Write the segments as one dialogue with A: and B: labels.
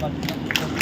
A: pag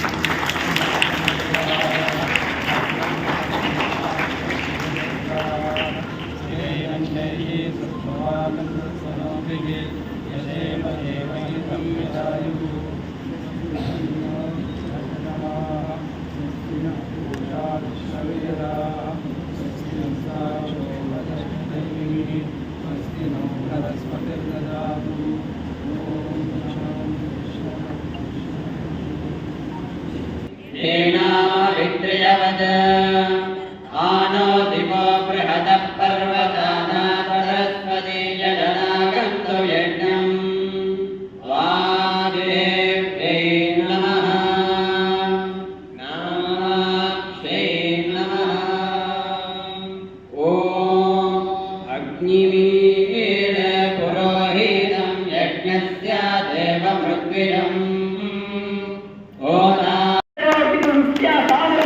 A: विषयवद
B: आनो दिवो ृहत् पर्वता यज्ञम्। वागे नमः। नाक्षे नमः। ॐ अग्निवी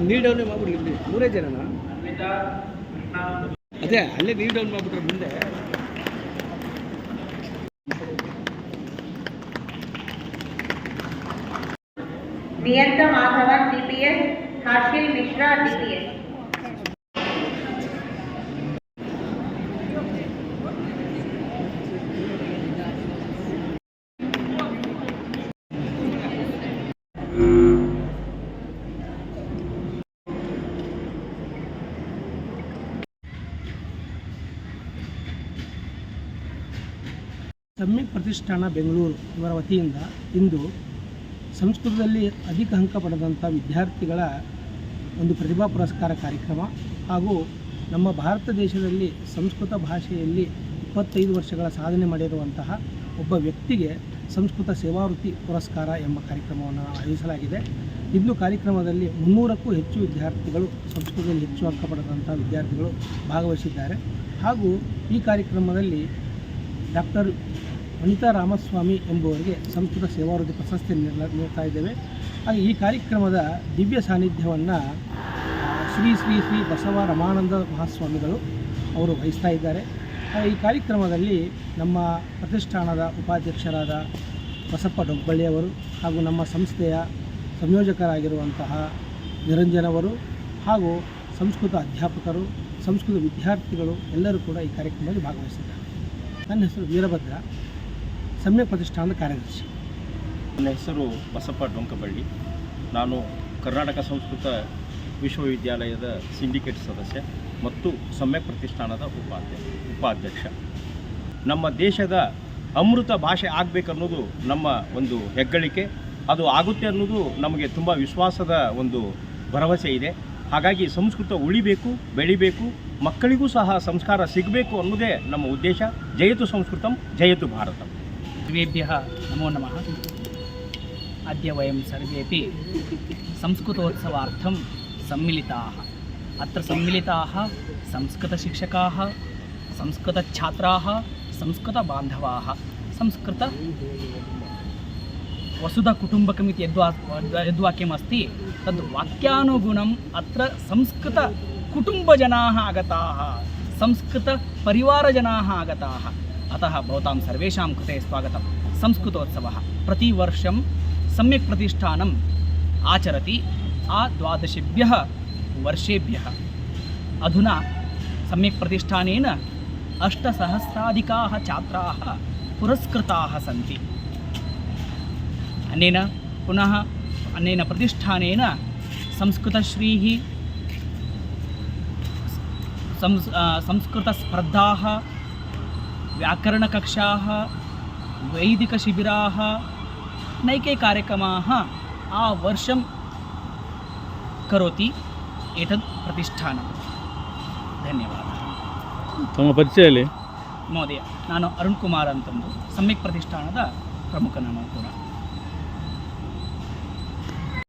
B: ನೀಡೌನೇ ಮಾಡ್ಬಿಡ್ಲಿ ಮೂರೇ ಜನನ ಅದೇ ಅಲ್ಲೇ ನೀರ್ ಡೌನ್ ಮಾಡ್ಬಿಟ್ರೆ ಮುಂದೆ
C: ನಿಯಂತ ಮಾಧವ ಟಿಪಿಎಸ್ ಹರ್ಷಿಲ್ ಮಿಶ್ರಾ ಟಿಪಿಎಸ್
D: ಸಮ್ಯಕ್ ಪ್ರತಿಷ್ಠಾನ ಬೆಂಗಳೂರು ಇವರ ವತಿಯಿಂದ ಇಂದು ಸಂಸ್ಕೃತದಲ್ಲಿ ಅಧಿಕ ಅಂಕ ಪಡೆದಂಥ ವಿದ್ಯಾರ್ಥಿಗಳ ಒಂದು ಪ್ರತಿಭಾ ಪುರಸ್ಕಾರ ಕಾರ್ಯಕ್ರಮ ಹಾಗೂ ನಮ್ಮ ಭಾರತ ದೇಶದಲ್ಲಿ ಸಂಸ್ಕೃತ ಭಾಷೆಯಲ್ಲಿ ಇಪ್ಪತ್ತೈದು ವರ್ಷಗಳ ಸಾಧನೆ ಮಾಡಿರುವಂತಹ ಒಬ್ಬ ವ್ಯಕ್ತಿಗೆ ಸಂಸ್ಕೃತ ಸೇವಾವೃತ್ತಿ ಪುರಸ್ಕಾರ ಎಂಬ ಕಾರ್ಯಕ್ರಮವನ್ನು ಆಯೋಜಿಸಲಾಗಿದೆ. ಇಂದು ಕಾರ್ಯಕ್ರಮದಲ್ಲಿ ಮುನ್ನೂರಕ್ಕೂ ಹೆಚ್ಚು ವಿದ್ಯಾರ್ಥಿಗಳು, ಸಂಸ್ಕೃತದಲ್ಲಿ ಹೆಚ್ಚು ಅಂಕ ಪಡೆದಂಥ ವಿದ್ಯಾರ್ಥಿಗಳು ಭಾಗವಹಿಸಿದ್ದಾರೆ. ಹಾಗೂ ಈ ಕಾರ್ಯಕ್ರಮದಲ್ಲಿ ಡಾಕ್ಟರ್ ವನಿತಾ ರಾಮಸ್ವಾಮಿ ಎಂಬುವರಿಗೆ ಸಂಸ್ಕೃತ ಸೇವಾವೃತ್ತಿ ಪ್ರಶಸ್ತಿ ನೀಡ್ತಾ ಇದ್ದೇವೆ. ಹಾಗೆ ಈ ಕಾರ್ಯಕ್ರಮದ ದಿವ್ಯ ಸಾನ್ನಿಧ್ಯವನ್ನು ಶ್ರೀ ಶ್ರೀ ಶ್ರೀ ಬಸವ ರಮಾನಂದ ಮಹಾಸ್ವಾಮಿಗಳು ಅವರು ವಹಿಸ್ತಾ ಇದ್ದಾರೆ. ಈ ಕಾರ್ಯಕ್ರಮದಲ್ಲಿ ನಮ್ಮ ಪ್ರತಿಷ್ಠಾನದ ಉಪಾಧ್ಯಕ್ಷರಾದ ಬಸಪ್ಪ ಡೊಬ್ಬಳ್ಳಿಯವರು ಹಾಗೂ ನಮ್ಮ ಸಂಸ್ಥೆಯ ಸಂಯೋಜಕರಾಗಿರುವಂತಹ ನಿರಂಜನವರು ಹಾಗೂ ಸಂಸ್ಕೃತ ಅಧ್ಯಾಪಕರು, ಸಂಸ್ಕೃತ ವಿದ್ಯಾರ್ಥಿಗಳು ಎಲ್ಲರೂ ಕೂಡ ಈ ಕಾರ್ಯಕ್ರಮದಲ್ಲಿ ಭಾಗವಹಿಸಿದ್ದಾರೆ. ನನ್ನ ಹೆಸರು ವೀರಭದ್ರ. ಸಮ್ಯಕ್ ಪ್ರತಿಷ್ಠಾನದ ಕಾರ್ಯದರ್ಶಿ.
E: ನನ್ನ ಹೆಸರು ಬಸಪ್ಪ ಡೊಂಕಬಳ್ಳಿ. ನಾನು ಕರ್ನಾಟಕ ಸಂಸ್ಕೃತ ವಿಶ್ವವಿದ್ಯಾಲಯದ ಸಿಂಡಿಕೇಟ್ ಸದಸ್ಯ ಮತ್ತು ಸಮ್ಯಕ್ ಪ್ರತಿಷ್ಠಾನದ ಉಪಾಧ್ಯಕ್ಷ ಉಪಾಧ್ಯಕ್ಷ. ನಮ್ಮ ದೇಶದ ಅಮೃತ ಭಾಷೆ ಆಗಬೇಕನ್ನೋದು ನಮ್ಮ ಒಂದು ಹೆಗ್ಗಳಿಕೆ. ಅದು ಆಗುತ್ತೆ ಅನ್ನೋದು ನಮಗೆ ತುಂಬ ವಿಶ್ವಾಸದ ಒಂದು ಭರವಸೆ ಇದೆ. ಹಾಗಾಗಿ ಸಂಸ್ಕೃತ ಉಳಿಬೇಕು, ಬೆಳಿಬೇಕು, ಮಕ್ಕಳಿಗೂ ಸಹ ಸಂಸ್ಕಾರ ಸಿಗಬೇಕು ಅನ್ನೋದೇ ನಮ್ಮ ಉದ್ದೇಶ. ಜಯತು ಸಂಸ್ಕೃತಂ, ಜಯತು ಭಾರತಂ.
A: सर्वेभ्यः नमो नमः अद्य वयं सर्वेपि संस्कृतोत्सवार्थं सम्मिलिताः अत्र सम्मिलिताः संस्कृतशिक्षकाः संस्कृतछात्राः संस्कृतबान्धवाः संस्कृत वसुधकुटुम्बकम् इति यद्वा यद्वाक्यमस्ति तद् वाक्यानुगुणम् अत्र संस्कृतकुटुम्बजनाः आगताः संस्कृतपरिवारजनाः आगताः అతः భవతాం సర్వేషాం కృతే స్వాగతం సంస్కృతోత్సవ ప్రతివర్షం సమ్యక్ ప్రతిష్టానం ఆచరతి ఆ ద్వాదశభ్య వర్షేభ్య అధునా సమ్యక్ ప్రతిష్టానేన అష్టసహస్రాధికా ఛాత్రా పురస్కృతా సంతి అనేన పునః అనేన ప్రతిష్టానేన సంస్కృతశ్రీ సంస్కృతస్పర్ధా व्याकरणकक्षाः वैदिकशिबिराः नैके कार्यक्रमाः आवर्षं करोति एतत् प्रतिष्ठानं ಧನ್ಯವಾದ
B: ತಮ್ಮ ಪರಿಚಯ ಹೇಳಿ
A: ಮಹೋದಯ ನಾನು ಅರುಣ್ ಕುಮಾರ್ ಅಂತಂದು ಸಮ್ಯಕ್ ಪ್ರತಿಷ್ಠಾನದ ಪ್ರಮುಖ ನಾನು ಕೂಡ